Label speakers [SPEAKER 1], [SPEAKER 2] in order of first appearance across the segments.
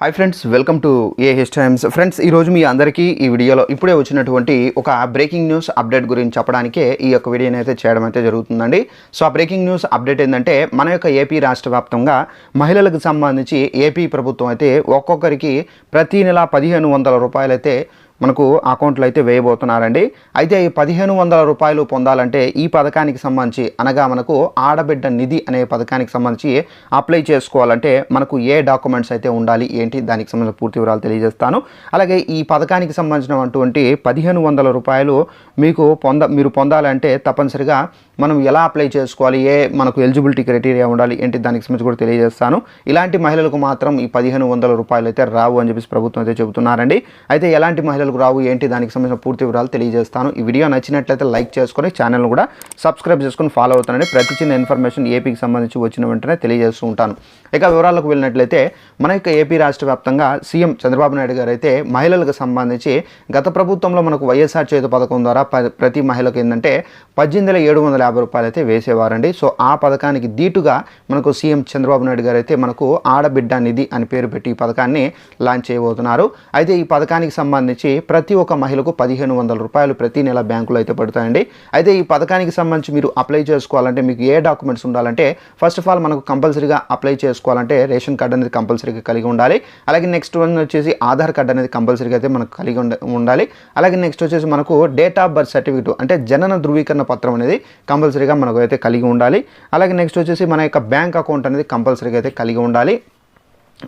[SPEAKER 1] Hi friends welcome to A H times friends ఈరోజు మీ అందరికీ ఈ వీడియోలో ఇప్పుడే వచ్చినటువంటి ఒక బ్రేకింగ్ న్యూస్ అప్డేట్ గురించి చెప్పడానికే ఈ యొక్క వీడియోని అయితే చేయడం అయితే జరుగుతుందండి. సో ఆ బ్రేకింగ్ న్యూస్ అప్డేట్ ఏంటంటే మన యొక్క ఏపీ రాష్ట్ర వ్యాప్తంగా మహిళలకు సంబంధించి ఏపీ ప్రభుత్వం అయితే ఒక్కొక్కరికి ప్రతి నెల పదిహేను వందల రూపాయలైతే మనకు అకౌంట్లో అయితే వేయబోతున్నారండి. అయితే ఈ పదిహేను వందల రూపాయలు పొందాలంటే ఈ పథకానికి సంబంధించి అనగా మనకు ఆడబిడ్డ నిధి అనే పథకానికి సంబంధించి అప్లై చేసుకోవాలంటే మనకు ఏ డాక్యుమెంట్స్ అయితే ఉండాలి ఏంటి దానికి సంబంధించిన పూర్తి వివరాలు తెలియజేస్తాను. అలాగే ఈ పథకానికి సంబంధించినటువంటి పదిహేను వందల రూపాయలు మీకు పొంద మీరు పొందాలంటే తప్పనిసరిగా మనం ఎలా అప్లై చేసుకోవాలి ఏ మనకు ఎలిజిబిలిటీ క్రైటీరియా ఉండాలి ఏంటి దానికి సంబంధించి కూడా తెలియజేస్తాను. ఇలాంటి మహిళలకు మాత్రం ఈ పదిహేను వందల రూపాయలు అయితే రావు అని చెప్పేసి ప్రభుత్వం అయితే చెబుతున్నారండి. అయితే ఎలాంటి మహిళలు మహిళలకు రావు ఏంటి దానికి సంబంధించిన పూర్తి వివరాలు తెలియజేస్తాను. ఈ వీడియో నచ్చినట్లయితే లైక్ చేసుకొని ఛానల్ కూడా సబ్స్క్రైబ్ చేసుకొని ఫాలో అవుతానని ప్రతి చిన్న ఇన్ఫర్మేషన్ ఏపీకి సంబంధించి వచ్చిన వెంటనే తెలియజేస్తూ ఉంటాను. ఇక వివరాలకు వెళ్ళినట్లయితే మన యొక్క ఏపీ రాష్ట్ర వ్యాప్తంగా సీఎం చంద్రబాబు నాయుడు గారు అయితే మహిళలకు సంబంధించి గత ప్రభుత్వంలో మనకు వైఎస్ఆర్ చేతి పథకం ద్వారా ప్రతి మహిళకు ఏంటంటే పద్దెనిమిది ఏడు వందల యాభై రూపాయలు అయితే వేసేవారండి. సో ఆ పథకానికి దీటుగా మనకు సీఎం చంద్రబాబు నాయుడు గారు అయితే మనకు ఆడబిడ్డ నిధి అని పేరు పెట్టి ఈ పథకాన్ని లాంచ్ చేయబోతున్నారు. అయితే ఈ పథకానికి సంబంధించి ప్రతి ఒక్క మహిళకు పదిహేను వందల రూపాయలు ప్రతి నెల బ్యాంకులో అయితే పడతాయండి. అయితే ఈ పథకానికి సంబంధించి మీరు అప్లై చేసుకోవాలంటే మీకు ఏ డాక్యుమెంట్స్ ఉండాలంటే ఫస్ట్ ఆఫ్ ఆల్ మనకు కంపల్సరీగా అప్లై చేసుకోవాలంటే రేషన్ కార్డ్ అనేది కంపల్సరీగా కలిగి ఉండాలి. అలాగే నెక్స్ట్ వన్ వచ్చేసి ఆధార్ కార్డ్ అనేది కంపల్సరీగా అయితే మనకు కలిగి ఉండ- ఉండాలి. అలాగే నెక్స్ట్ వచ్చేసి మనకు డేట్ ఆఫ్ బర్త్ సర్టిఫికేట్ అంటే జనన ధృవీకరణ పత్రం అనేది కంపల్సరీగా మనకు అయితే కలిగి ఉండాలి. అలాగే నెక్స్ట్ వచ్చేసి మన యొక్క బ్యాంక్ అకౌంట్ అనేది కంపల్సరీగా అయితే కలిగి ఉండాలి.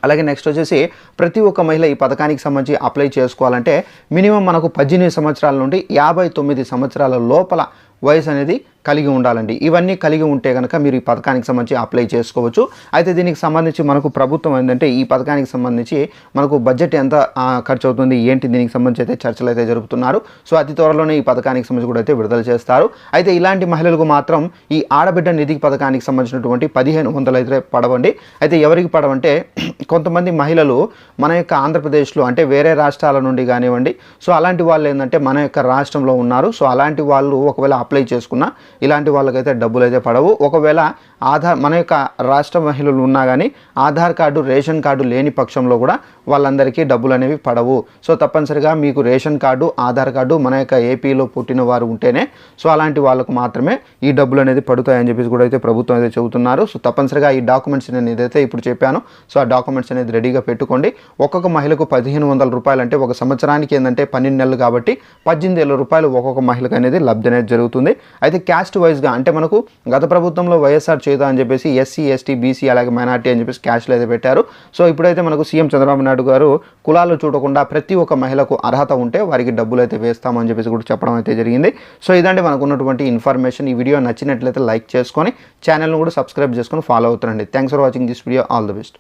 [SPEAKER 1] అలాగే నెక్స్ట్ వచ్చేసి ప్రతి ఒక్క మహిళ ఈ పథకానికి సంబంధించి అప్లై చేసుకోవాలంటే మినిమం మనకు పద్దెనిమిది సంవత్సరాల నుండి యాభై తొమ్మిది సంవత్సరాల లోపల వయసు అనేది కలిగి ఉండాలండి. ఇవన్నీ కలిగి ఉంటే కనుక మీరు ఈ పథకానికి సంబంధించి అప్లై చేసుకోవచ్చు. అయితే దీనికి సంబంధించి మనకు ప్రభుత్వం ఏంటంటే ఈ పథకానికి సంబంధించి మనకు బడ్జెట్ ఎంత ఖర్చు అవుతుంది ఏంటి దీనికి సంబంధించి అయితే చర్చలు అయితే జరుపుతున్నారు. సో అతి త్వరలోనే ఈ పథకానికి సంబంధించి కూడా అయితే విడుదల చేస్తారు. అయితే ఇలాంటి మహిళలకు మాత్రం ఈ ఆడబిడ్డ నిధి పథకానికి సంబంధించినటువంటి పదిహేను వందలు అయితే పడవండి. అయితే ఎవరికి పడవంటే కొంతమంది మహిళలు మన యొక్క ఆంధ్రప్రదేశ్లో అంటే వేరే రాష్ట్రాల నుండి కానివ్వండి. సో అలాంటి వాళ్ళు ఏంటంటే మన యొక్క రాష్ట్రంలో ఉన్నారు. సో అలాంటి వాళ్ళు ఒకవేళ అప్లై చేసుకున్నా ఇలాంటి వాళ్ళకైతే డబ్బులు అయితే పడవు. ఒకవేళ ఆధార్ మన యొక్క రాష్ట్ర మహిళలు ఉన్నా కానీ ఆధార్ కార్డు రేషన్ కార్డు లేని పక్షంలో కూడా వాళ్ళందరికీ డబ్బులు అనేవి పడవు. సో తప్పనిసరిగా మీకు రేషన్ కార్డు ఆధార్ కార్డు మన యొక్క ఏపీలో పుట్టిన వారు ఉంటేనే సో అలాంటి వాళ్ళకు మాత్రమే ఈ డబ్బులు అనేది పడుతాయని చెప్పేసి కూడా అయితే ప్రభుత్వం అయితే చెబుతున్నారు. సో తప్పనిసరిగా ఈ డాక్యుమెంట్స్ నేను ఏదైతే ఇప్పుడు చెప్పాను. సో ఆ డాక్యుమెంట్స్ అనేది రెడీగా పెట్టుకోండి. ఒక్కొక్క మహిళకు పదిహేను వందల రూపాయలు అంటే ఒక సంవత్సరానికి ఏంటంటే పన్నెండు నెలలు కాబట్టి పద్దెనిమిది వేల రూపాయలు ఒక్కొక్క మహిళకు అనేది లబ్ధి అనేది జరుగుతుంది. అయితే క్యాష్ క్యాస్ట్ వైజ్గా అంటే మనకు గత ప్రభుత్వంలో వైఎస్ఆర్ చేత అని చెప్పేసి ఎస్సీ ఎస్టీ బీసీ అలాగే మైనార్టీ అని చెప్పేసి క్యాస్ట్లు అయితే పెట్టారు. సో ఇప్పుడైతే మనకు సీఎం చంద్రబాబు నాయుడు గారు కులాలు చూడకుండా ప్రతి ఒక్క మహిళకు అర్హత ఉంటే వారికి డబ్బులు అయితే వేస్తామని చెప్పేసి కూడా చెప్పడం అయితే జరిగింది. సో ఇదంటే మనకు ఉన్నటువంటి ఇన్ఫర్మేషన్. ఈ వీడియో నచ్చినట్లయితే లైక్ చేసుకొని ఛానల్ను కూడా సబ్స్క్రైబ్ చేసుకొని ఫాలో అవుతారండి. Thanks for watching this video all the best